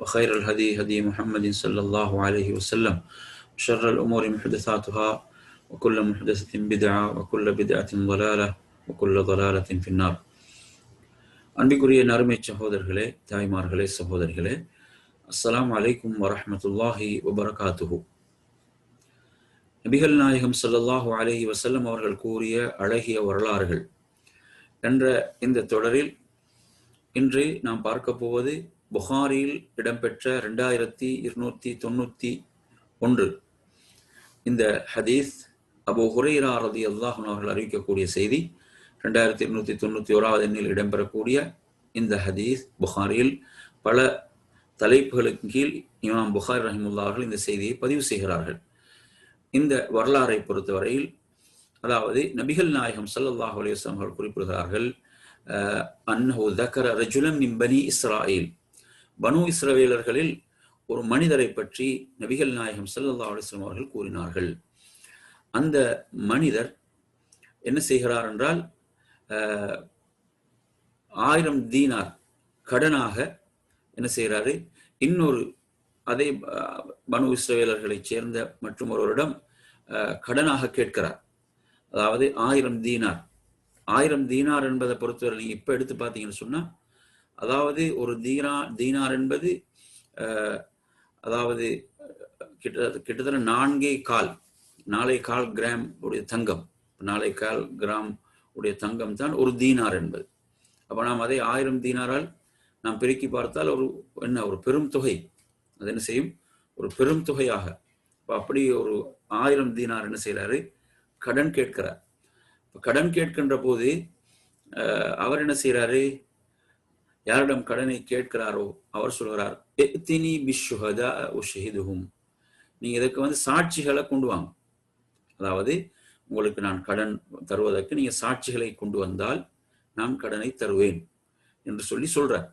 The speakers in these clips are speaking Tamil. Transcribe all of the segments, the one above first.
وخير الهدي هدي محمد صلى الله عليه وسلم وشر الأمور محدثاتها وكل محدثة بدعة وكل بدعة ضلالة وكل ضلالة في النار அன்பிற்குரிய நறுமை சகோதரர்களே தாய்மார்களே சகோதரிகளே அஸ்ஸலாமு அலைக்கும் வரஹ்மத்துல்லாஹி வபரகாத்துஹு நபிகள் நாயகம் ஸல்லல்லாஹு அலைஹி வஸல்லம் அவர்கள் கூறிய அழகிய வரலாறுகள் என்ற இந்த தொடரில் இன்று நாம் பார்க்க போவது புகாரியில் இடம்பெற்ற ரெண்டாயிரத்தி இருநூத்தி தொண்ணூத்தி ஒன்று. இந்த ஹதீஸ் அபு ஹுரைரா ரதி அல்லாஹன் அவர்கள் அறிவிக்கக்கூடிய செய்தி ரெண்டாயிரத்தி இருநூத்தி தொண்ணூத்தி ஓராவது எண்ணில் இடம்பெறக்கூடிய இந்த ஹதீஸ் புகாரியில் பல தலைப்புகளுக்கு கீழ் இமாம் புகார் ரஹிமுல்லா அவர்கள் இந்த செய்தியை பதிவு செய்கிறார்கள். இந்த வரலாறை பொறுத்தவரையில் அதாவது நபிகள் நாயகம் சல்லல்லாஹு அலையம் அவர்கள் குறிப்பிடுகிறார்கள் அன்னஹு தக்கர ரஜுலம் மின் இஸ்ராயில். பனு இஸ்ரவேலர்களில் ஒரு மனிதரை பற்றி நபிகள் நாயகம் சல்லல்லா அலிஸ்லாம் அவர்கள் கூறினார்கள். அந்த மனிதர் என்ன செய்கிறார் என்றால் ஆயிரம் தீனார் கடனாக என்ன செய்கிறாரு? இன்னொரு அதே பனு இஸ்ரவேலர்களைச் சேர்ந்த மற்றும் ஒருவரிடம் கடனாக கேட்கிறார். அதாவது ஆயிரம் தீனார். ஆயிரம் தீனார் என்பதை பொறுத்தவரை நீங்க இப்ப எடுத்து பார்த்தீங்கன்னு சொன்னா அதாவது ஒரு தீனா தீனார் என்பது அதாவது கிட்ட கிட்டத்தட்ட நான்கே கால் நாளை கால் கிராம் உடைய தங்கம். நாளை கால் கிராம் உடைய தங்கம் தான் ஒரு தீனார் என்பது. அப்போ நாம் அதை ஆயிரம் தீனாரால் நாம் பெருக்கி பார்த்தால் ஒரு என்ன ஒரு பெரும் தொகை. அது என்ன செய்யும்? ஒரு பெரும் தொகையாக. இப்போ அப்படி ஒரு ஆயிரம் தீனார் என்ன செய்கிறாரு கடன் கேட்கிறார். இப்போ கடன் கேட்கின்ற போது அவர் என்ன செய்கிறாரு யாரிடம் கடனை கேட்கிறாரோ அவர் சொல்கிறார் எத்தினி பிஷுஹதா ஷஹிதுஹும் நீங்கள் இதுக்கு வந்து சாட்சிகளை கொண்டு வாங்க. அதாவது உங்களுக்கு நான் கடன் தருவதற்கு நீங்கள் சாட்சிகளை கொண்டு வந்தால் நான் கடனை தருவேன் என்று சொல்லி சொல்கிறார்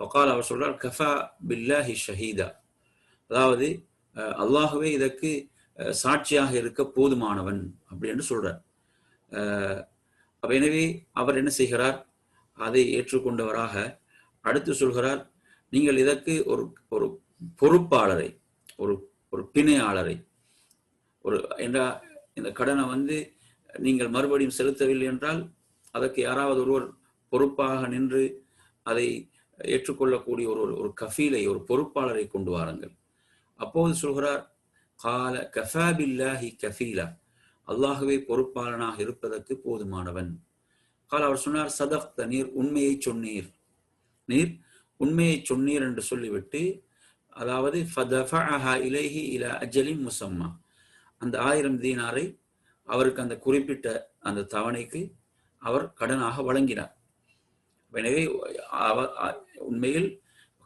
ஃபகால் அவர் சொல்கிறார் கஃபா பில்லாஹி ஷஹீதா. அதாவது அல்லாஹுவே இதற்கு சாட்சியாக இருக்க போதுமானவன் அப்படி என்று சொல்கிறார் அப்ப எனவே அவர் என்ன செய்கிறார்? அதை ஏற்றுக்கொண்டவராக அடுத்து சொல்கிறார் நீங்கள் இதற்கு ஒரு ஒரு பொறுப்பாளரை ஒரு ஒரு பிணையாளரை ஒரு என்றா இந்த கடனை வந்து நீங்கள் மறுபடியும் செலுத்தவில்லை என்றால் அதற்கு யாராவது ஒருவர் பொறுப்பாக நின்று அதை ஏற்றுக்கொள்ளக்கூடிய ஒரு ஒரு கஃபீலை ஒரு பொறுப்பாளரை கொண்டு வாருங்கள். அப்போது சொல்கிறார் கால கஃபாபில்லாஹி கஃபீலா. அல்லாகவே பொறுப்பாளனாக இருப்பதற்கு போதுமானவன். கால் அவர் சொன்னார் சதக்த நீர் உண்மையை சொன்னீர். நீர் உண்மையை சொன்னீர் என்று சொல்லிவிட்டு அதாவது இலேஹி இல அஜலின் முசம்மா. அந்த ஆயிரம் தீனாரை அவருக்கு அந்த குறிப்பிட்ட அந்த தவணைக்கு அவர் கடனாக வழங்கினார். எனவே அவர் உண்மையில்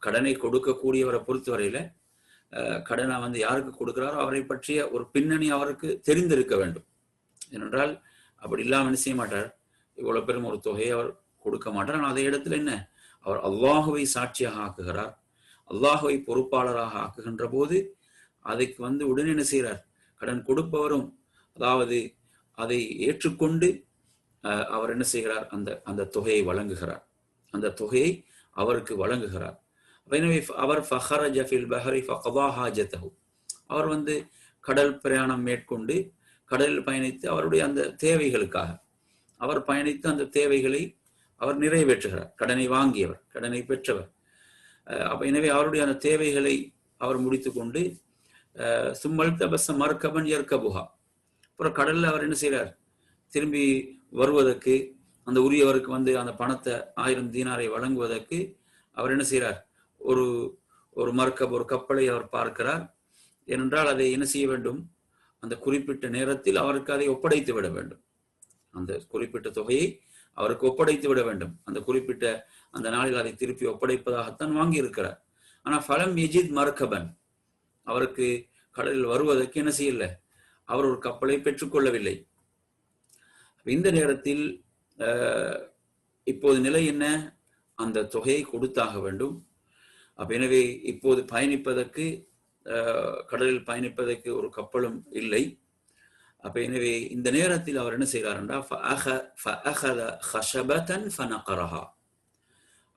கடனை கொடுக்கக்கூடியவரை பொறுத்தவரையில கடனை வந்து யாருக்கு கொடுக்கிறாரோ அவரை பற்றிய ஒரு பின்னணி அவருக்கு தெரிந்திருக்க வேண்டும். ஏனென்றால் அப்படி இல்லாமல் செய்ய மாட்டார்? இவ்வளவு பெரும் ஒரு தொகையை அவர் கொடுக்க மாட்டார். ஆனால் அதே இடத்துல என்ன? அவர் அல்லாஹுவை சாட்சியாக ஆக்குகிறார். அல்லாஹுவை பொறுப்பாளராக ஆக்குகின்ற போது அதுக்கு வந்து உடனே என்ன செய்கிறார்? கடன் கொடுப்பவரும் அதாவது அதை ஏற்றுக்கொண்டு அவர் என்ன செய்கிறார்? அந்த அந்த தொகையை வழங்குகிறார். அந்த தொகையை அவருக்கு வழங்குகிறார். எனவே அவர் ஃபஹர ஜஃபில் பஹரி ஃபகவாஹாஜத்தஹு அவர் வந்து கடல் பிரயாணம் மேற்கொண்டு கடலில் பயணித்து அவருடைய அந்த தேவைகளுக்காக அவர் பயணித்து அந்த தேவைகளை அவர் நிறைவேற்றுகிறார். கடனை வாங்கியவர் கடனை பெற்றவர். அப்ப எனவே அவருடைய அந்த தேவைகளை அவர் முடித்து கொண்டு சும்மல் தபச ஏற்க புகா. அப்புறம் கடல்ல அவர் என்ன செய்யறார் திரும்பி வருவதற்கு அந்த உரியவருக்கு வந்து அந்த பணத்தை ஆயிரம் தீனாரை வழங்குவதற்கு அவர் என்ன செய்யறார் ஒரு ஒரு மறுக்கப் ஒரு கப்பலை அவர் பார்க்கிறார். ஏனென்றால் அதை என்ன செய்ய வேண்டும்? அந்த குறிப்பிட்ட நேரத்தில் அவருக்கு அதை ஒப்படைத்து விட வேண்டும். அந்த குறிப்பிட்ட தொகையை அவருக்கு ஒப்படைத்து விட வேண்டும். அந்த குறிப்பிட்ட அந்த நாளில் அதை திருப்பி ஒப்படைப்பதாகத்தான் வாங்கி இருக்கிறார் ஆனா ஃபலம் எஜித் மர்கபன் அவருக்கு கடலில் வருவதற்கு என்ன செய்யல? அவர் ஒரு கப்பலை பெற்றுக்கொள்ளவில்லை இந்த நேரத்தில் இப்போது நிலை என்ன? அந்த தொகையை கொடுத்தாக வேண்டும். அப்ப எனவே இப்போது பயணிப்பதற்கு கடலில் பயணிப்பதற்கு ஒரு கப்பலும் இல்லை. அப்ப எனவே இந்த நேரத்தில் அவர் என்ன செய்யறாருன்றா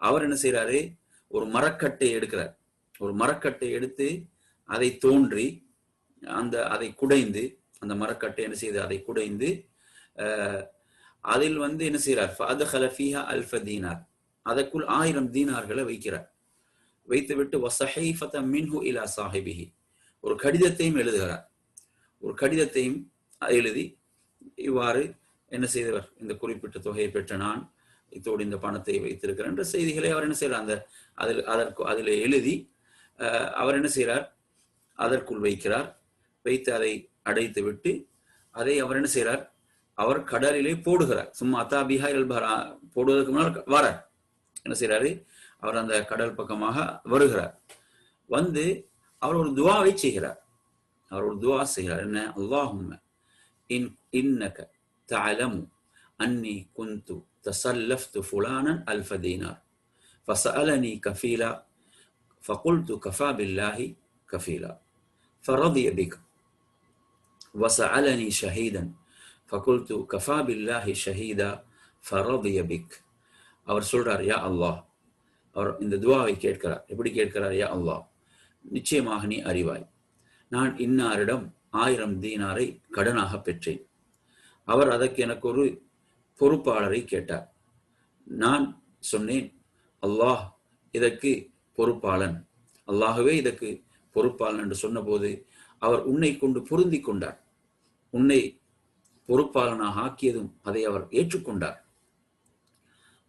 அவர் என்ன செய்யறாரு ஒரு மரக்கட்டை எடுக்கிறார். ஒரு மரக்கட்டை எடுத்து அதை தோன்றி அந்த அதை குடைந்து அந்த மரக்கட்டை என்ன செய்து அதை குடைந்து அதில் வந்து என்ன செய்யறார் தீனார். அதற்குள் ஆயிரம் தீனார்களை வைக்கிறார். வைத்துவிட்டு வசஹைஃபத மின்ஹு இலா சாஹிபிஹி. ஒரு கடிதத்தையும் எழுதுகிறார். ஒரு கடிதத்தையும் எழுதி இவ்வாறு என்ன செய்தவர்? இந்த குறிப்பிட்ட தொகையை பெற்ற நான் இத்தோடு இந்த பணத்தை வைத்திருக்கிறேன் என்ற செய்திகளை அவர் என்ன செய்யறார் அந்த அதில் அதற்கு அதில் எழுதி அவர் என்ன செய்கிறார்? அதற்குள் வைக்கிறார். வைத்து அதை அடைத்து விட்டு அதை அவர் என்ன செய்கிறார்? அவர் கடலிலே போடுகிறார். சும்மா அத்தா எல்பரா போடுவதற்கு முன்னால் வரார். என்ன செய்யறாரு அவர் அந்த கடல் பக்கமாக வருகிறார். வந்து அவர் ஒரு துவாவை செய்கிறார். அவர் ஒரு துவா செய்கிறார். என்ன? அல்லாஹும் இன் இன்னக தஅலமு அன்னி குந்து تسلفت فلانا ألف دينار فسألني كفيلا فقلت كفى بالله كفيلا فرضي بك وسألني شهيدا فقلت كفى بالله شهيدا فرضي بك அவர் சொல்றார் யா அல்லாஹ் அவர் இந்த துவாவை கேட்கிறார் எப்படி கேட்கிறார் யா அல்லாஹ் நிச்சயமாக நீ அறிவாய் நான் இன்னாரிடம் ஆயிரம் தீனாரை கடனாக பெற்றேன். அவர் அதற்கு எனக்கு ஒரு பொறுப்பாளரை கேட்டார். நான் சொன்னேன் அல்லாஹ் இதற்கு பொறுப்பாளன். அல்லாகவே இதற்கு பொறுப்பாளன் என்று சொன்னபோது அவர் உன்னை கொண்டு பொருந்தி கொண்டார். உன்னை பொறுப்பாளனாக ஆக்கியதும் அதை அவர் ஏற்றுக்கொண்டார்.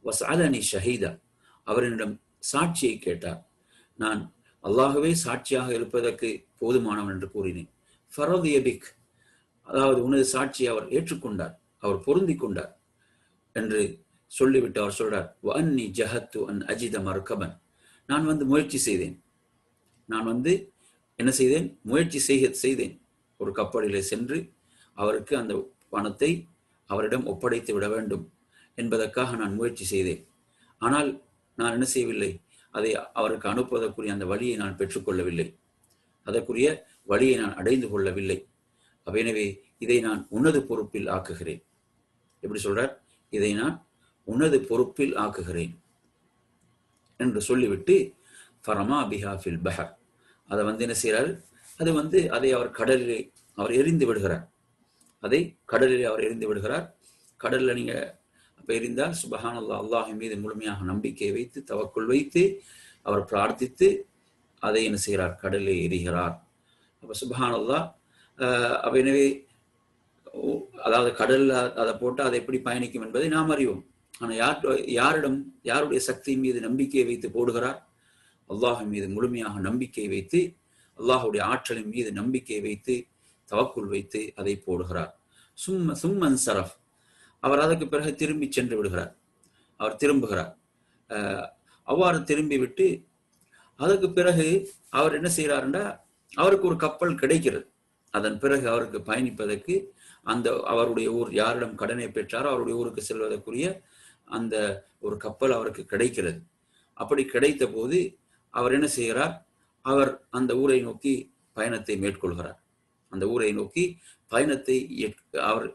வசாலனி ஷஹீதா அவரிடம் சாட்சியை கேட்டார். நான் அல்லாகவே சாட்சியாக இருப்பதற்கு போதுமானவன் என்று கூறினேன். ஃபரோதியபிக் அதாவது உனது சாட்சியை அவர் ஏற்றுக்கொண்டார் அவர் பொருந்தி கொண்டார் என்று சொல்லிவிட்டு அவர் சொல்றார் வன்னி ஜஹத்து அன் அஜித மறுக்கபன் நான் வந்து முயற்சி செய்தேன். நான் வந்து என்ன செய்தேன்? முயற்சி செய்ய செய்தேன். ஒரு கப்பலிலே சென்று அவருக்கு அந்த பணத்தை அவரிடம் ஒப்படைத்து விட வேண்டும் என்பதற்காக நான் முயற்சி செய்தேன். ஆனால் நான் என்ன செய்யவில்லை? அதை அவருக்கு அனுப்புவதற்குரிய அந்த வழியை நான் பெற்றுக்கொள்ளவில்லை. அதற்குரிய வழியை நான் அடைந்து கொள்ளவில்லை. எனவே இதை நான் உனது பொறுப்பில் ஆக்குகிறேன். எப்படி சொல்றார்? இதை நான் உனது பொறுப்பில் ஆக்குகிறேன். என்று சொல்லிவிட்டு ஃபரமா பிஹாஃபில் பஹர். அதை வந்து என்ன செய்கிறார்? அது வந்து அதை அவர் கடலிலே அவர் எரிந்து விடுகிறார். அதை கடலிலே அவர் எரிந்து விடுகிறார். கடலில் நீங்க அப்போ எரிந்தால் சுபஹான் அல்லா அல்லாஹின் மீது முழுமையாக நம்பிக்கை வைத்து தவக்குள் வைத்து அவர் பிரார்த்தித்து அதை என்ன செய்கிறார்? கடலிலே எரிகிறார். அப்போ சுபஹான் அப்போ எனவே அதாவது கடலில் அதை போட்டு அதை எப்படி பயணிக்கும் என்பதை நாம் அறிவோம். ஆனால் யார் யாரிடம் யாருடைய சக்தியின் மீது நம்பிக்கையை வைத்து போடுகிறார்? அல்லாஹின் மீது முழுமையாக நம்பிக்கை வைத்து அல்லாஹுடைய ஆற்றலின் மீது நம்பிக்கை வைத்து தவக்குள் வைத்து அதை போடுகிறார். சும்ம சும்மன் சரஃப். அவர் அதற்கு பிறகு திரும்பி சென்று விடுகிறார். அவர் திரும்புகிறார். அவ்வாறு திரும்பி விட்டு அதற்கு பிறகு அவர் என்ன செய்கிறாருன்னா அவருக்கு ஒரு கப்பல் கிடைக்கிறது. அதன் பிறகு அவருக்கு பயணிப்பதற்கு அந்த அவருடைய ஊர் யாரிடம் கடனை பெற்றாரோ அவருடைய ஊருக்கு செல்வதற்குரிய அந்த ஒரு கப்பல் அவருக்கு கிடைக்கிறது. அப்படி கிடைத்த போது அவர் என்ன செய்கிறார் அவர் அந்த ஊரை நோக்கி பயணத்தை மேற்கொள்கிறார். அந்த ஊரை நோக்கி பயணத்தை அவர்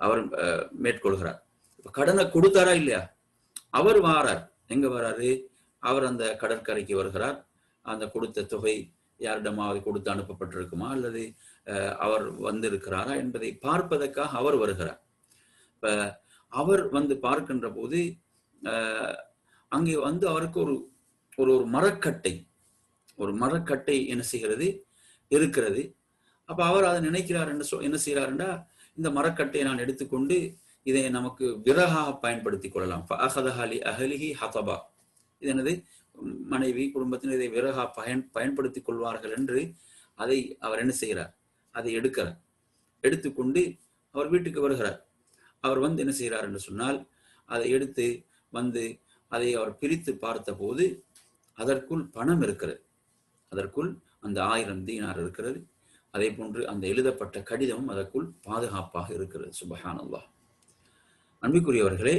அவர் மேற்கொள்கிறார். கடனை கொடுத்தாரா இல்லையா? அவர் வாரார். எங்க வராரு? அவர் அந்த கடற்கரைக்கு வருகிறார். அந்த கொடுத்த தொகை யாரிடமாவது கொடுத்து அனுப்பப்பட்டிருக்குமா? அல்லது அவர் வந்திருக்கிறாரா என்பதை பார்ப்பதற்காக அவர் வருகிறார். இப்ப அவர் வந்து பார்க்கின்ற போது அங்கே வந்து அவருக்கு ஒரு ஒரு ஒரு மரக்கட்டை ஒரு மரக்கட்டை என்ன செய்கிறது? இருக்கிறது. அப்ப அவர் அதை நினைக்கிறார் என்று என்ன செய்கிறாருண்டா இந்த மரக்கட்டையை நான் எடுத்துக்கொண்டு இதை நமக்கு விறகாக பயன்படுத்தி கொள்ளலாம். அகதஹாலி அகலிஹி ஹதபா. இது எனது மனைவி குடும்பத்தினர் இதை விறகா பயன் பயன்படுத்திக் கொள்வார்கள் என்று அதை அவர் என்ன செய்கிறார்? அதை எடுக்கிறார். எடுத்துக்கொண்டு அவர் வீட்டுக்கு வருகிறார். அவர் வந்து என்ன செய்கிறார் என்று சொன்னால் அதை எடுத்து வந்து அதை அவர் பிரித்து பார்த்த போது அதற்குள் பணம் இருக்கிறது. அதற்குள் அந்த ஆயிரம் தீனார் இருக்கிறது. அதே போன்று அந்த எழுதப்பட்ட கடிதமும் அதற்குள் பாதுகாப்பாக இருக்கிறது. சுபஹான் அல்லாஹ் அன்பிற்குரியவர்களே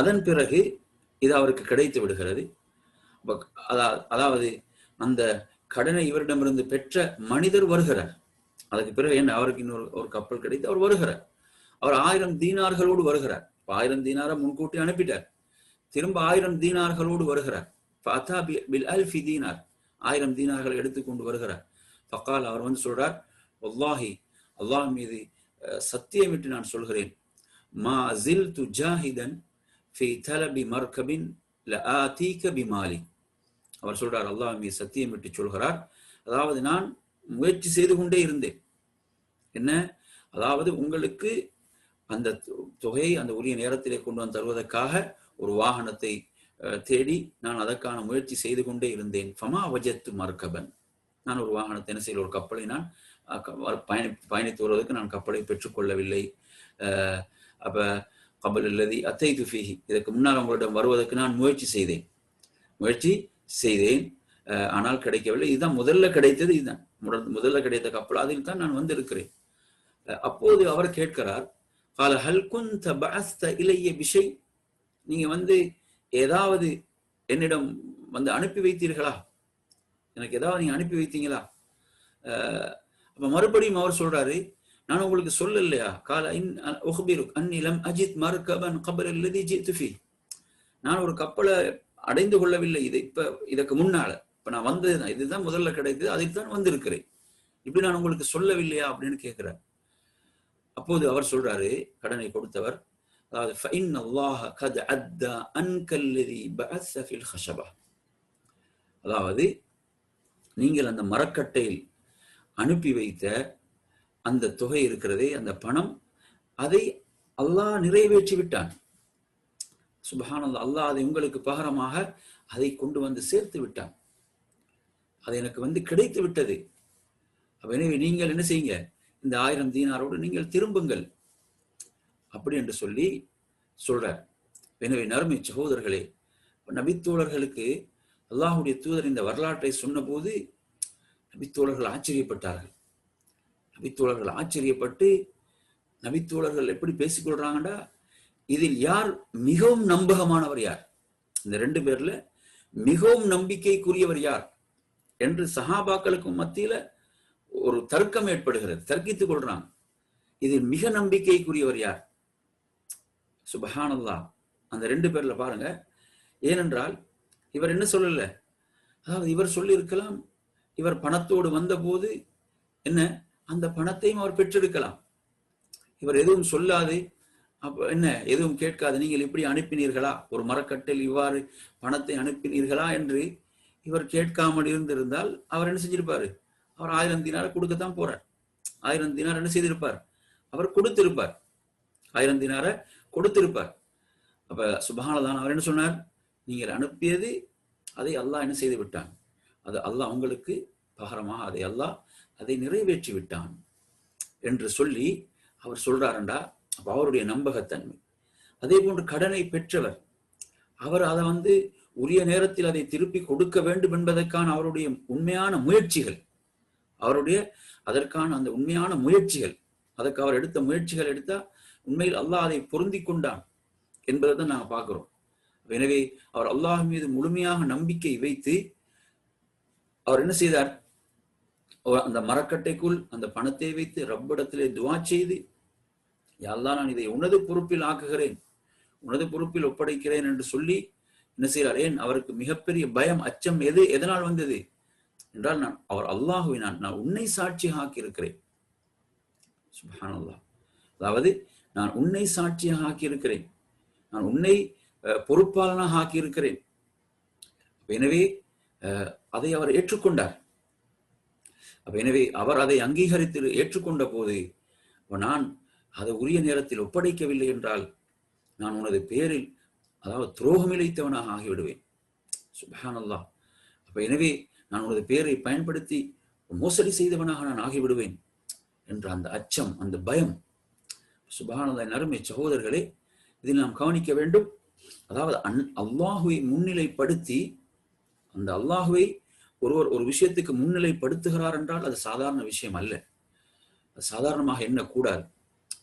அதன் பிறகு இது அவருக்கு கிடைத்து விடுகிறது. அதாவது அந்த கடனை இவரிடமிருந்து பெற்ற மனிதர் வருகிறார். அதுக்கு பிறகு என்ன? அவருக்கு இன்னொரு ஒரு கப்பல் கிடைத்து அவர் வருகிறார். அவர் ஆயிரம் தீனார்களோடு வருகிறார். ஆயிரம் தீனாரை முன்கூட்டி அனுப்பிட்டார். திரும்ப ஆயிரம் தீனார்களோடு வருகிறார். தீனார். ஆயிரம் தீனார்களை எடுத்துக்கொண்டு வருகிறார். பக்கால் அவர் வந்து சொல்றார் ஒல்லாஹி அல்லாஹ் மீது சத்தியமிட்டு நான் சொல்கிறேன். மா ஜில் து ஜாஹிதன் ஃபி தலபி மர்கபின் லஆதீக பிமாலி அவர் சொல்றார் அல்லாஹ் மீது சத்தியமிட்டு சொல்கிறார். அதாவது நான் முயற்சி செய்து கொண்டே இருந்தேன். என்ன? அதாவது உங்களுக்கு அந்த தொகையை அந்த உரிய நேரத்திலே கொண்டு வந்து தருவதற்காக ஒரு வாகனத்தை தேடி நான் அதற்கான முயற்சி செய்து கொண்டே இருந்தேன். ஃபமா வஜத்து மர்கபன். நான் ஒரு வாகனத்தை என்ன செய்ய ஒரு கப்பலை நான் பயணி பயணித்து வருவதற்கு நான் கப்பலை பெற்றுக்கொள்ளவில்லை. அப்ப கபல் அல்லது அத்தை துஃபிஹி இதற்கு முன்னால் உங்களிடம் வருவதற்கு நான் முயற்சி செய்தேன். முயற்சி செய்தேன். ஆனால் கிடைக்கவில்லை. இதுதான் முதல்ல கிடைத்தது. இதுதான். முதல்ல கிடைத்த கப்பல். அதில் தான் நான் வந்திருக்கிறேன். அப்போது அவர் கேட்கிறார் கால ஹல்குந்த பாஸ்த இளைய விஷய் நீங்க வந்து ஏதாவது என்னிடம் வந்து அனுப்பி வைத்தீர்களா? எனக்கு ஏதாவது நீங்க அனுப்பி வைத்தீங்களா? அப்ப மறுபடியும் அவர் சொல்றாரு நான் உங்களுக்கு சொல்லலையா கால இன் உஹ்பிருக் அந்நிலம் அஜித் மறுக்கபன் கபர் அல்லது ஜித்துஃபி நான் ஒரு கப்பலை அடைந்து கொள்ளவில்லை. இது இப்ப இதுக்கு முன்னால. இப்ப நான் வந்தது இதுதான் முதல்ல கிடைத்தது. அதுக்கு தான் வந்திருக்கிறேன். இப்படி நான் உங்களுக்கு சொல்லவில்லையா? அப்படின்னு கேட்கிறார். அப்போது அவர் சொல்றாரு கடனை கொடுத்தவர் ஹஷபா. அதாவது நீங்கள் அந்த மரக்கட்டையில் அனுப்பி வைத்த அந்த தொகை இருக்கிறதே அந்த பணம் அதை அல்லாஹ் நிறைவேற்றி விட்டான் சுபஹானந்த அல்லாஹ் அதை உங்களுக்கு பகரமாக அதை கொண்டு வந்து சேர்த்து விட்டான். அது எனக்கு வந்து கிடைத்து விட்டது. எனவே நீங்கள் என்ன செய்யுங்க? இந்த ஆயிரம் தீனாரோடு நீங்கள் திரும்புங்கள். அப்படி என்று சொல்லி சொல்றார். எனவே நறுமை சகோதரர்களே நபித்தோழர்களுக்கு அல்லாஹுடைய தூதர் இந்த வரலாற்றை சொன்னபோது நபித்தோழர்கள் ஆச்சரியப்பட்டார்கள். நபித்தோழர்கள் ஆச்சரியப்பட்டு நபித்தோழர்கள் எப்படி பேசிக்கொள்றாங்கடா? இதில் யார் மிகவும் நம்பகமானவர் யார்? இந்த ரெண்டு பேர்ல மிகவும் நம்பிக்கைக்குரியவர் யார்? என்று சஹாபாக்களுக்கும் மத்தியில ஒரு தர்க்கம் ஏற்படுகிறது தர்க்கித்துக் கொள்றாங்க. இதில் மிக நம்பிக்கைக்குரியவர் யார்? சுபஹானல்லா. அந்த ரெண்டு பேர்ல பாருங்க. ஏனென்றால் இவர் என்ன சொல்லல? அதாவது இவர் சொல்லி இருக்கலாம் இவர் பணத்தோடு வந்த போது என்ன அந்த பணத்தையும் அவர் பெற்றெடுக்கலாம். இவர் எதுவும் சொல்லாது. அப்ப என்ன? எதுவும் கேட்காது. நீங்கள் இப்படி அனுப்பினீர்களா? ஒரு மரக்கட்டில் இவ்வாறு பணத்தை அனுப்பினீர்களா என்று இவர் கேட்காமல் இருந்திருந்தால் அவர் என்ன செஞ்சிருப்பாரு? அவர் ஆயிரம் தினார கொடுக்கத்தான் போறார். ஆயிரம் தினார் என்ன செய்திருப்பார்? அவர் கொடுத்திருப்பார். ஆயிரம் தினார கொடுத்திருப்பார். அப்ப சுபஹானதான் அவர் என்ன சொன்னார்? நீங்கள் அனுப்பியது அதை அல்லாஹ் என்ன செய்து விட்டான். அது அல்லாஹ் உங்களுக்கு பகரமாக அதை அல்லாஹ் அதை நிறைவேற்றி விட்டான் என்று சொல்லி அவர் சொல்றாருண்டா அப்ப அவருடைய நம்பகத்தன்மை. அதே போன்று கடனை பெற்றவர் அவர் அதை வந்து உரிய நேரத்தில் அதை திருப்பி கொடுக்க வேண்டும் என்பதற்கான அவருடைய உண்மையான முயற்சிகள் அவருடைய அதற்கான அந்த உண்மையான முயற்சிகள் அதற்கு அவர் எடுத்த முயற்சிகள் எடுத்தா உண்மையில் அல்லாஹ் அதை பொருந்தி கொண்டான் என்பதை தான் நாங்கள் பார்க்கிறோம் எனவே அவர் அல்லாஹ் மீது முழுமையாக நம்பிக்கை வைத்து அவர் என்ன செய்தார்? அந்த மரக்கட்டைக்குள் அந்த பணத்தை வைத்து ரப்பிடத்திலே துவா செய்து யாழ்லா நான் இதை உனது பொறுப்பில் ஆக்குகிறேன். உனது பொறுப்பில் ஒப்படைக்கிறேன் என்று சொல்லி என்ன செய்கிறார்? ஏன்? அவருக்கு மிகப்பெரிய பயம் அச்சம் எது? எதனால் வந்தது? என்றால் நான் அவர் அல்லாஹுவை நான் நான் உன்னை சாட்சியாக ஆக்கி இருக்கிறேன் சுபஹான் அல்லாஹ் அதாவது நான் உன்னை சாட்சியாக ஆக்கி இருக்கிறேன் நான் உன்னை பொறுப்பாளனாக ஆக்கி இருக்கிறேன் எனவே அதை அவர் ஏற்றுக்கொண்டார். அப்ப எனவே அவர் அதை அங்கீகரித்து ஏற்றுக்கொண்ட போது நான் அதை உரிய நேரத்தில் ஒப்படைக்கவில்லை என்றால் நான் உனது பேரில் அதாவது துரோகம் இழைத்தவனாக ஆகிவிடுவேன். சுபஹானல்லா. அப்ப எனவே நான் உனது பேரை பயன்படுத்தி மோசடி செய்தவனாக நான் ஆகிவிடுவேன் என்ற அந்த அச்சம் அந்த பயம். சுபஹானல்லா நறுமை சகோதரர்களே இதில் நாம் கவனிக்க வேண்டும். அதாவது அன் அல்லாஹுவை முன்னிலைப்படுத்தி அந்த அல்லாஹுவை ஒருவர் ஒரு விஷயத்துக்கு முன்னிலைப்படுத்துகிறார் என்றால் அது சாதாரண விஷயம் அல்ல. அது சாதாரணமாக எண்ணக்கூடாது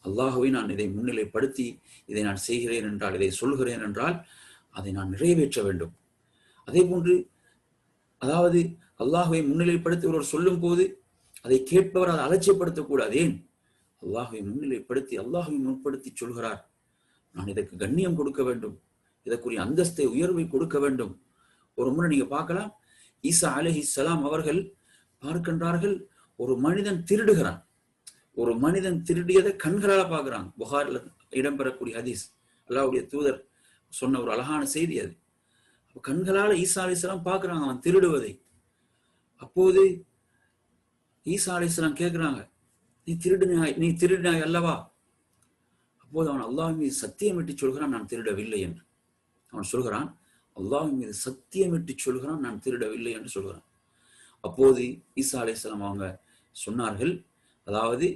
அல்லாஹுவை நான் இதை முன்னிலைப்படுத்தி இதை நான் செய்கிறேன் என்றால் இதை சொல்கிறேன் என்றால் அதை நான் நிறைவேற்ற வேண்டும். அதே போன்று அதாவது அல்லாஹுவை முன்னிலைப்படுத்தி ஒருவர் சொல்லும் போது அதை கேட்பவர் அதை அலட்சியப்படுத்தக்கூடாது. ஏன்? அல்லாஹுவை முன்னிலைப்படுத்தி அல்லாஹுவை முன்படுத்தி சொல்கிறார். நான் இதற்கு கண்ணியம் கொடுக்க வேண்டும். இதற்குரிய அந்தஸ்தை உயர்வை கொடுக்க வேண்டும். ஒரு முறை நீங்க பார்க்கலாம் ஈசா அலஹி சலாம் அவர்கள் பார்க்கின்றார்கள் ஒரு மனிதன் திருடுகிறான். ஒரு மனிதன் திருடியதை கண்களால பார்க்கிறாங்க புகாரில் இடம்பெறக்கூடிய ஹதீஸ் அல்லாவுடைய தூதர் சொன்ன ஒரு அழகான செய்தி அது. கண்களால ஈசா அலிஸ்லாம் பார்க்கிறாங்க அவன் திருடுவதை. அப்போது ஈசா அலிஸ்லாம் கேட்கிறாங்க நீ திருடினாய் நீ திருடினாய் அல்லவா? அப்போது அவன் அல்லாஹ் மீது சத்தியமிட்டு சொல்கிறான் நான் திருடவில்லை என்று. அவன் சொல்கிறான் அல்லாஹ் மீது சத்தியமிட்டு சொல்கிறான் நான் திருடவில்லை என்று சொல்கிறான். அப்போது ஈசா அலிஸ்லாம் அவங்க சொன்னார்கள் அதாவது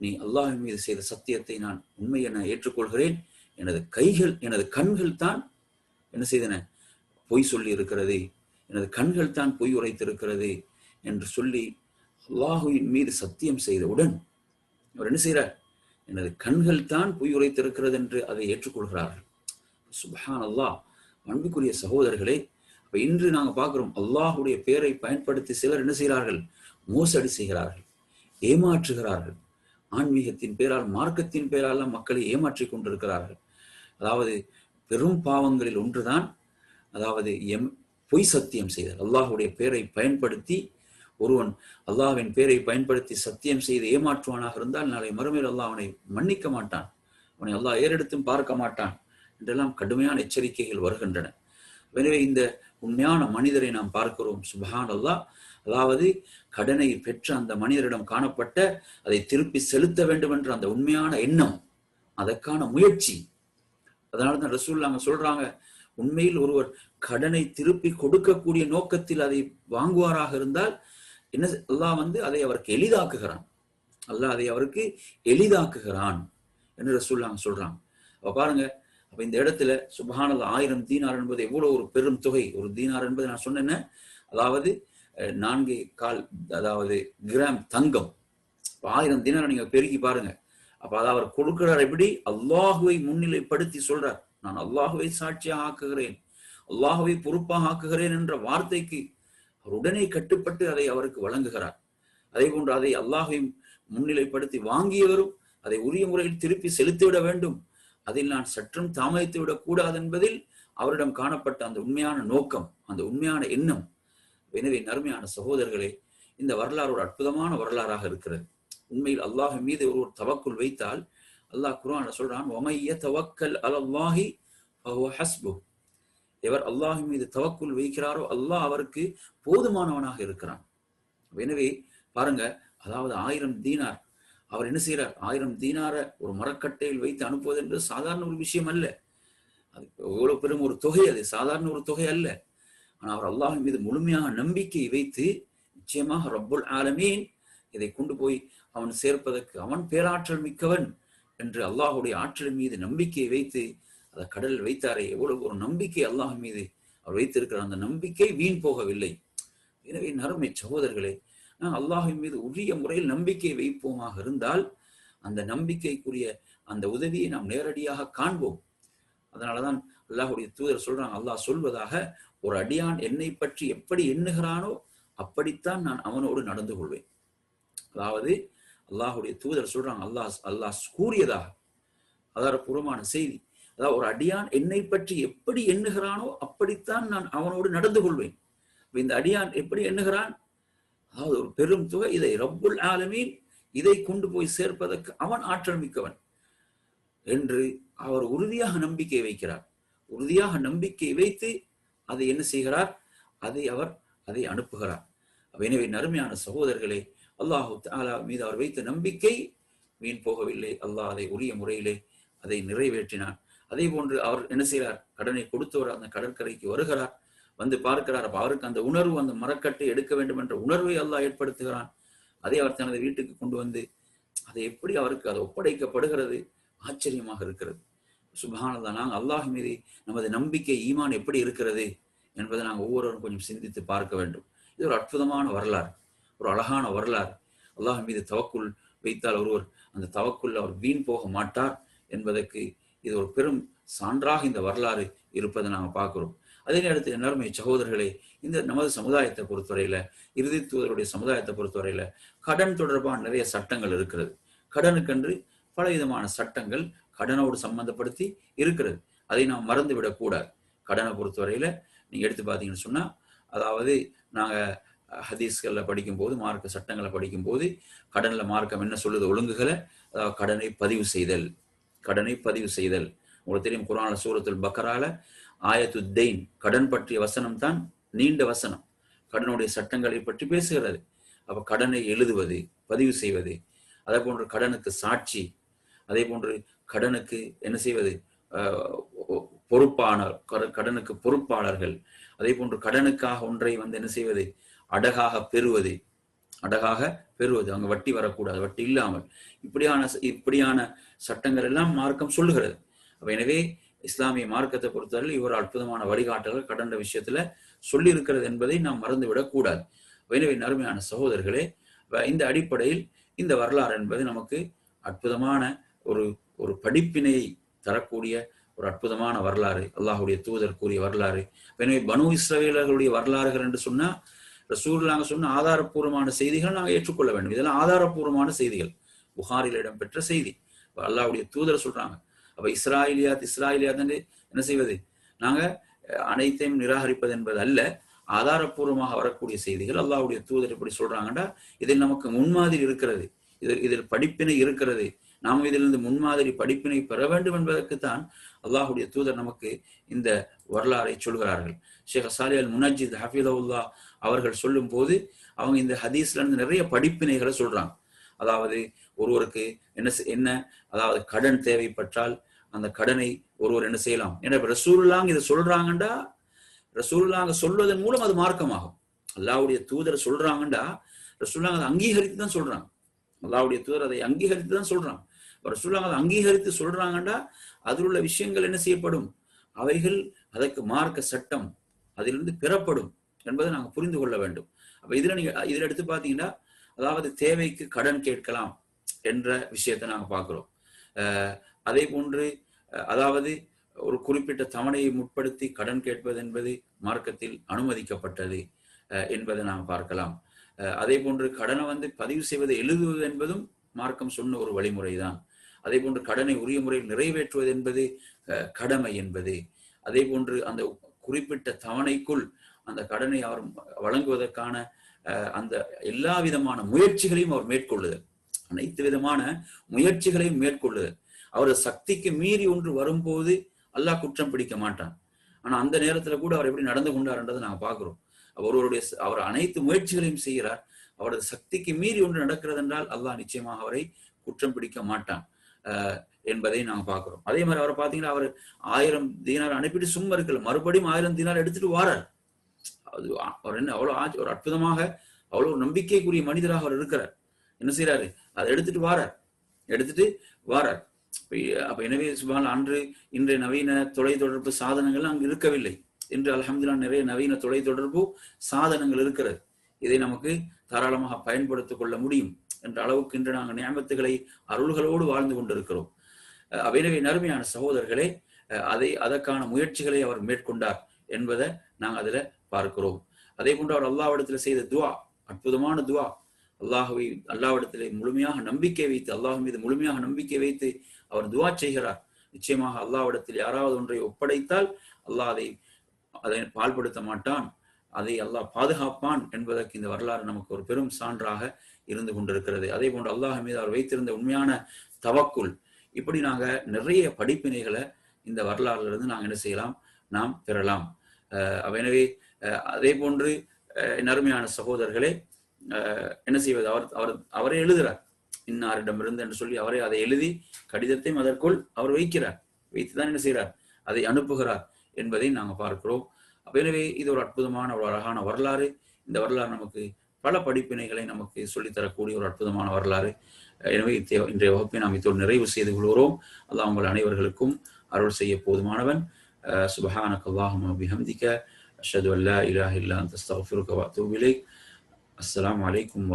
நீ அல்லாஹ் மீது செய்த சத்தியத்தை நான் உண்மை என ஏற்றுக்கொள்கிறேன். எனது கைகள் எனது கண்கள் தான் என்ன செய்தன? பொய் சொல்லி இருக்கிறது. எனது கண்கள் தான் பொய் உரைத்திருக்கிறது என்று சொல்லி அல்லாஹுவின் மீது சத்தியம் செய்தவுடன் அவர் என்ன செய்கிறார்? எனது கண்கள் தான் பொய் உரைத்திருக்கிறது என்று அதை ஏற்றுக்கொள்கிறார்கள். சுபஹான் அல்லாஹ் அன்புக்குரிய சகோதரர்களே இப்போ இன்று நாங்கள் பார்க்குறோம் அல்லாஹுடைய பேரை பயன்படுத்தி சிலர் என்ன செய்கிறார்கள்? மோசடி செய்கிறார்கள் ஏமாற்றுகிறார்கள். ஆன்மீகத்தின் பேரால் மார்க்கத்தின் பேரால் மக்களை ஏமாற்றிக் கொண்டிருக்கிறார்கள். அதாவது பெரும் பாவங்களில் ஒன்றுதான் அதாவது எம் பொய் சத்தியம் செய்தல். அல்லாஹுடைய பேரை பயன்படுத்தி ஒருவன் அல்லாஹ்வின் பேரை பயன்படுத்தி சத்தியம் செய்து ஏமாற்றுவானாக இருந்தால் நாளை மறுமையில் அல்லாஹ் அவனை மன்னிக்க மாட்டான். அவனை அல்லாஹ் ஏறெடுத்தும் பார்க்க மாட்டான். என்றெல்லாம் கடுமையான எச்சரிக்கைகள் வருகின்றன. எனவே இந்த உண்மையான மனிதரை நாம் பார்க்கிறோம். சுபஹான் அல்லாஹ் அதாவது கடனை பெற்ற அந்த மனிதரிடம் காணப்பட்ட அதை திருப்பி செலுத்த வேண்டும் என்ற அந்த உண்மையான எண்ணம் அதற்கான முயற்சி. அதனால தான் ரசூல்லாங்க சொல்றாங்க உண்மையில் ஒருவர் கடனை திருப்பி கொடுக்கக்கூடிய நோக்கத்தில் அதை வாங்குவாராக இருந்தால் என்ன அல்லாஹ் வந்து அதை அவருக்கு எளிதாக்குகிறான். அல்லாஹ் அதை அவருக்கு எளிதாக்குகிறான் என்று ரசூல்லாங்க சொல்றாங்க அப்ப பாருங்க அப்ப இந்த இடத்துல சுபஹானது ஆயிரம் தீனார் என்பது எவ்வளவு ஒரு பெரும் தொகை? ஒரு தீனார் என்பது நான் சொன்னேன் அதாவது நான்கு கால் அதாவது கிராம் தங்கம். ஆயிரம் தினார் நீங்க பெருக்கி பாருங்க. அப்ப அதை அவர் கொடுக்கிறார் எப்படி? அல்லாஹுவை முன்னிலைப்படுத்தி சொல்றார். நான் அல்லாஹுவை சாட்சியாக ஆக்குகிறேன். அல்லாஹுவை பொறுப்பாக ஆக்குகிறேன் என்ற வார்த்தைக்கு அவர் உடனே கட்டுப்பட்டு அதை அவருக்கு வழங்குகிறார். அதே போன்று அதை அல்லாஹை முன்னிலைப்படுத்தி வாங்கியவரும் அதை உரிய முறையில் திருப்பி செலுத்திவிட வேண்டும். அதில் நான் சற்றும் தாமதித்து விடக்கூடாது என்பதில் அவரிடம் காணப்பட்ட அந்த உண்மையான நோக்கம் அந்த உண்மையான எண்ணம். எனவே நறுமையான சகோதரர்களே இந்த வரலாறு ஒரு அற்புதமான வரலாறாக இருக்கிறது. உண்மையில் அல்லாஹ் மீது ஒருவர் தவக்குள் வைத்தால் அல்லாஹ் குரான் சொல்றான் ஒமைய தவக்கல் அல்லாஹி ஹஸ்பு. எவர் அல்லாஹ் மீது தவக்குள் வைக்கிறாரோ அல்லாஹ் அவருக்கு போதுமானவனாக இருக்கிறான். எனவே பாருங்க அதாவது ஆயிரம் தீனார் அவர் என்ன செய்யறார் ஆயிரம் தீனார ஒரு மரக்கட்டையில் வைத்து அனுப்புவது என்று சாதாரண ஒரு விஷயம் அல்ல. அது எவ்வளவு பெரும் ஒரு தொகை அது சாதாரண ஒரு தொகை அல்ல. ஆனால் அவர் அல்லாஹின் மீது முழுமையாக நம்பிக்கை வைத்து நிச்சயமாக ரப்புல் ஆலமீன் இதை கொண்டு போய் அவன் சேர்ப்பதற்கு அவன் பேராற்றல் மிக்கவன் என்று அல்லாஹுடைய ஆற்றல் மீது நம்பிக்கையை வைத்து அதை கடலில் வைத்தாரே எவ்வளவு ஒரு நம்பிக்கை அல்லாஹ் மீது அவர் வைத்திருக்கிற அந்த நம்பிக்கை வீண் போகவில்லை. எனவே நறுமை சகோதரர்களே அல்லாஹின் மீது உரிய முறையில் நம்பிக்கை வைப்போமாக இருந்தால் அந்த நம்பிக்கைக்குரிய அந்த உதவியை நாம் நேரடியாக காண்போம். அதனாலதான் அல்லாஹுடைய தூதர் சொல்றாங்க அல்லாஹ் சொல்வதாக ஒரு அடியான் என்னை பற்றி எப்படி எண்ணுகிறானோ அப்படித்தான் நான் அவனோடு நடந்து கொள்வேன். அதாவது அல்லாஹுடைய தூதர் சொல்றாங்க அல்லாஹ் அல்லாஹ் கூறியதாக. ஆதாரபூர்வமான செய்தி. அதாவது ஒரு அடியான் என்னை பற்றி எப்படி எண்ணுகிறானோ அப்படித்தான் நான் அவனோடு நடந்து கொள்வேன். இந்த அடியான் எப்படி எண்ணுகிறான்? அதாவது ஒரு பெரும் தொகை இதை ரப்புல் ஆலமீன் இதை கொண்டு போய் சேர்ப்பதற்கு அவன் ஆற்றல் மிக்கவன் என்று அவர் உறுதியாக நம்பிக்கை வைக்கிறார். உறுதியாக நம்பிக்கை வைத்து அதை என்ன செய்கிறார்? அதை அவர் அதை அனுப்புகிறார். எனவே நறுமையான சகோதரர்களே அல்லாஹு தாலா மீது அவர் வைத்த நம்பிக்கை வீண் போகவில்லை. அல்லாஹ் அதை உரிய முறையிலே அதை நிறைவேற்றினார் அதே போன்று அவர் என்ன செய்கிறார்? கடனை கொடுத்தவர் அந்த கடற்கரைக்கு வருகிறார். வந்து பார்க்கிறார். அப்ப அவருக்கு அந்த உணர்வு அந்த மரக்கட்டை எடுக்க வேண்டும் என்ற உணர்வை அல்லாஹ் ஏற்படுத்துகிறான். அதை அவர் தனது வீட்டுக்கு கொண்டு வந்து அதை எப்படி அவருக்கு அது ஒப்படைக்கப்படுகிறது? ஆச்சரியமாக இருக்கிறது. சுபஹானல்லா நாங்கள் அல்லாஹ் மீது நமது நம்பிக்கை ஈமான் எப்படி இருக்கிறது என்பதை நாங்கள் ஒவ்வொருவரும் கொஞ்சம் சிந்தித்து பார்க்க வேண்டும். இது ஒரு அற்புதமான வரலாறு. ஒரு அழகான வரலாறு. அல்லாஹ் மீது தவக்குள் வைத்தால் ஒருவர் அந்த தவக்குள் அவர் வீண் போக மாட்டார் என்பதற்கு இது ஒரு பெரும் சான்றாக இந்த வரலாறு இருப்பதை நாங்கள் பார்க்கிறோம். அதே நேரத்தில் எல்லாருமே சகோதரர்களே இந்த நமது சமுதாயத்தை பொறுத்தவரையில இறுதி தூதருடைய சமுதாயத்தை பொறுத்தவரையில கடன் தொடர்பான நிறைய சட்டங்கள் இருக்கிறது. கடனுக்கென்று பல விதமான சட்டங்கள் கடனோடு சம்பந்தப்படுத்தி இருக்கிறது. அதை நாம் மறந்து விடக்கூடாது கடனை பொறுத்தவரையில நீங்க எடுத்து பார்த்தீங்கன்னு சொன்னா அதாவது நாங்க ஹதீஸ்களில் படிக்கும்போது மார்க்க சட்டங்களை படிக்கும்போது கடனில் மார்க்கம் என்ன சொல்லுது? ஒழுங்குகளை அதாவது கடனை பதிவு செய்தல். கடனை பதிவு செய்தல். உங்களுக்கு தெரியும் குரான சூரத்தில் பக்கரால ஆயத்து தெய்ன் கடன் பற்றிய வசனம் தான் நீண்ட வசனம். கடனுடைய சட்டங்களை பற்றி பேசுகிறது. அப்ப கடனை எழுதுவது பதிவு செய்வது அதே போன்று கடனுக்கு சாட்சி அதே போன்று கடனுக்கு என்ன செய்வது? பொறுப்பான கடனுக்கு பொறுப்பாளர்கள் அதே போன்று கடனுக்காக ஒன்றை வந்து என்ன செய்வது? அடகாக பெறுவது. அடகாக பெறுவது. அங்க வட்டி வரக்கூடாது. வட்டி இல்லாமல். இப்படியான இப்படியான சட்டங்கள் எல்லாம் மார்க்கம் சொல்லுகிறது. அப்ப எனவே இஸ்லாமிய மார்க்கத்தை பொறுத்தவரை இவர் அற்புதமான வழிகாட்டல்கள் கடந்த விஷயத்துல சொல்லி இருக்கிறது என்பதை நாம் மறந்துவிடக் கூடாது. எனவே நறுமையான சகோதரர்களே இந்த அடிப்படையில் இந்த வரலாறு என்பது நமக்கு அற்புதமான ஒரு ஒரு படிப்பினையை தரக்கூடிய ஒரு அற்புதமான வரலாறு அல்லாஹுடைய தூதர் கூறிய வரலாறு. எனவே பனு இஸ்ரவேலர்களுடைய வரலாறுகள் என்று சொன்னா ரசூல் நாங்கள் சொன்ன ஆதாரப்பூர்வமான செய்திகள் நாங்கள் ஏற்றுக்கொள்ள வேண்டும். இதெல்லாம் ஆதாரப்பூர்வமான செய்திகள். புகாரில் இடம்பெற்ற செய்தி. அல்லாஹுடைய தூதர் சொல்றாங்க அப்ப இஸ்ராயிலியாத் இஸ்ராயலியாத் என்ன செய்வது? நாங்க அனைத்தையும் நிராகரிப்பது என்பது அல்ல. ஆதாரப்பூர்வமாக வரக்கூடிய செய்திகள் அல்லாஹுடைய தூதர் இப்படி சொல்றாங்கன்னா இதில் நமக்கு முன்மாதிரி இருக்கிறது. இதில் இதில் படிப்பினை இருக்கிறது. நாம் இதிலிருந்து முன்மாதிரி படிப்பினை பெற வேண்டும் என்பதற்குத்தான் அல்லாஹுடைய தூதர் நமக்கு இந்த வரலாறை சொல்கிறார்கள். ஷேக் அசாலி அல் முனஜித் ஹஃபீதவுல்லா அவர்கள் சொல்லும் போது அவங்க இந்த ஹதீஸ்ல இருந்து நிறைய படிப்பினைகளை சொல்றாங்க. அதாவது ஒருவருக்கு என்ன என்ன அதாவது கடன் தேவைப்பட்டால் அந்த கடனை ஒருவர் என்ன செய்யலாம்? ஏன்னா ரசூல்லாங்க இதை சொல்றாங்கண்டா ரசூல்லாங்க சொல்வதன் மூலம் அது மார்க்கமாகும். அல்லாவுடைய தூதர் சொல்றாங்கண்டா ரசூல்லாங்க அதை அங்கீகரித்து தான் சொல்றாங்க. அல்லாவுடைய தூதர் அதை அங்கீகரித்து தான் சொல்றாங்க ரசூல்லாங்க அதை அங்கீகரித்து சொல்றாங்கண்டா அதில் உள்ள விஷயங்கள் என்ன செய்யப்படும்? அவைகள் அதற்கு மார்க்க சட்டம் அதிலிருந்து பெறப்படும் என்பதை நாங்கள் புரிந்து கொள்ள வேண்டும். அப்ப இதுல நீங்க இதுல எடுத்து பாத்தீங்கன்னா அதாவது தேவைக்கு கடன் கேட்கலாம் என்ற விஷயத்தை நாங்கள் பார்க்கிறோம். அதே போன்று அதாவது ஒரு குறிப்பிட்ட தவணையை முற்படுத்தி கடன் கேட்பது என்பது மார்க்கத்தில் அனுமதிக்கப்பட்டது என்பதை நாம் பார்க்கலாம். அதே போன்று கடனை வந்து பதிவு செய்வதை எழுதுவது என்பதும் மார்க்கம் சொன்ன ஒரு வழிமுறை தான் அதே போன்று கடனை உரிய முறையில் நிறைவேற்றுவது என்பது கடமை என்பது. அதே போன்று அந்த குறிப்பிட்ட தவணைக்குள் அந்த கடனை அவர் வழங்குவதற்கான அந்த எல்லா விதமான முயற்சிகளையும் அவர் மேற்கொள்ளுதல் அனைத்து விதமான முயற்சிகளையும் மேற்கொள்ளுதல் அவர் சக்திக்கு மீறி ஒன்று வரும்போது அல்லாஹ் குற்றம் பிடிக்க மாட்டான். ஆனா அந்த நேரத்துல கூட அவர் எப்படி நடந்து கொண்டார்ன்றதை நாங்க பாக்குறோம் அவருடைய அவர் அனைத்து முயற்சிகளையும் செய்கிறார். அவரது சக்திக்கு மீறி ஒன்று நடக்கிறது என்றால் அல்லாஹ் நிச்சயமாக அவரை குற்றம் பிடிக்க மாட்டான் என்பதை நாங்க பாக்குறோம் அதே மாதிரி அவரை பாத்தீங்கன்னா அவர் ஆயிரம் தீனார் அனுப்பிட்டு சும்மா இருக்கல. மறுபடியும் ஆயிரம் தீனார் எடுத்துட்டு வாரார். அது அவர் என்ன அவ்வளவு ஆச்சு ஒரு அற்புதமாக அவ்வளவு ஒரு நம்பிக்கைக்குரிய மனிதராக அவர் இருக்கிறார். என்ன செய்யறாரு அதை எடுத்துட்டு வாரார். எடுத்துட்டு வாரார். அப்ப எனவே சுபான் அன்று இன்றைய நவீன தொலைத்தொடர்பு சாதனங்கள் அங்கு இருக்கவில்லை. இன்று அலமதுல்லா நிறைய நவீன தொலைத்தொடர்பு சாதனங்கள் இருக்கிறது. இதை நமக்கு தாராளமாக பயன்படுத்திக் கொள்ள முடியும் என்ற அளவுக்கு இன்று நாங்கள் நியமத்துகளை அருள்களோடு வாழ்ந்து கொண்டிருக்கிறோம். எனவே நறுமையான சகோதரர்களே அதை அதற்கான முயற்சிகளை அவர் மேற்கொண்டார் என்பதை நாங்கள் அதுல பார்க்கிறோம். அதே போன்று அவர் அல்லாவிடத்தில் செய்த துவா அற்புதமான துவா. அல்லாஹுவை அல்லாவிடத்திலே முழுமையாக நம்பிக்கை வைத்து அல்லாஹ் மீது முழுமையாக நம்பிக்கை வைத்து அவர் துவா செய்கிறார். நிச்சயமாக அல்லாவிடத்தில் யாராவது ஒன்றை ஒப்படைத்தால் அல்லாஹ் அதை அதை பால்படுத்த மாட்டான். அதை அல்லாஹ் பாதுகாப்பான் என்பதற்கு இந்த வரலாறு நமக்கு ஒரு பெரும் சான்றாக இருந்து கொண்டிருக்கிறது. அதே போன்று அல்லாஹ் மீது அவர் வைத்திருந்த உண்மையான தவக்குள் இப்படி நாங்க நிறைய படிப்பினைகளை இந்த வரலாறுல இருந்து நாங்க என்ன செய்யலாம்? நாம் பெறலாம். எனவே அதே போன்று நறுமையான சகோதரர்களே என்ன செய்வது? அவர் அவர் அவரே எழுதுறார். இன்னாரிடமிருந்து என்று சொல்லி அவரை அதை எழுதி கடிதத்தையும் அதற்குள் அவர் வைக்கிறார். வைத்துதான் என்ன செய்கிறார்? அதை அனுப்புகிறார் என்பதை நாங்கள் பார்க்கிறோம். எனவே இது ஒரு அற்புதமான ஒரு அழகான வரலாறு. இந்த வரலாறு நமக்கு பல படிப்பினைகளை நமக்கு சொல்லித்தரக்கூடிய ஒரு அற்புதமான வரலாறு. எனவே இன்றைய வகுப்பை நாம் இத்தோடு நிறைவு செய்து கொள்கிறோம். அல்லாஹ் உங்கள் அனைவர்களுக்கும் அருள் செய்ய போதுமானவன். சுபஹான சுபஹானக அல்லாஹும்ம பிஹம்திக அஷ்ஹது அன் இல்லா அந்த அஸ்தக்ஃபிருக வ அத்தூபு இலைக். அலைக்கும்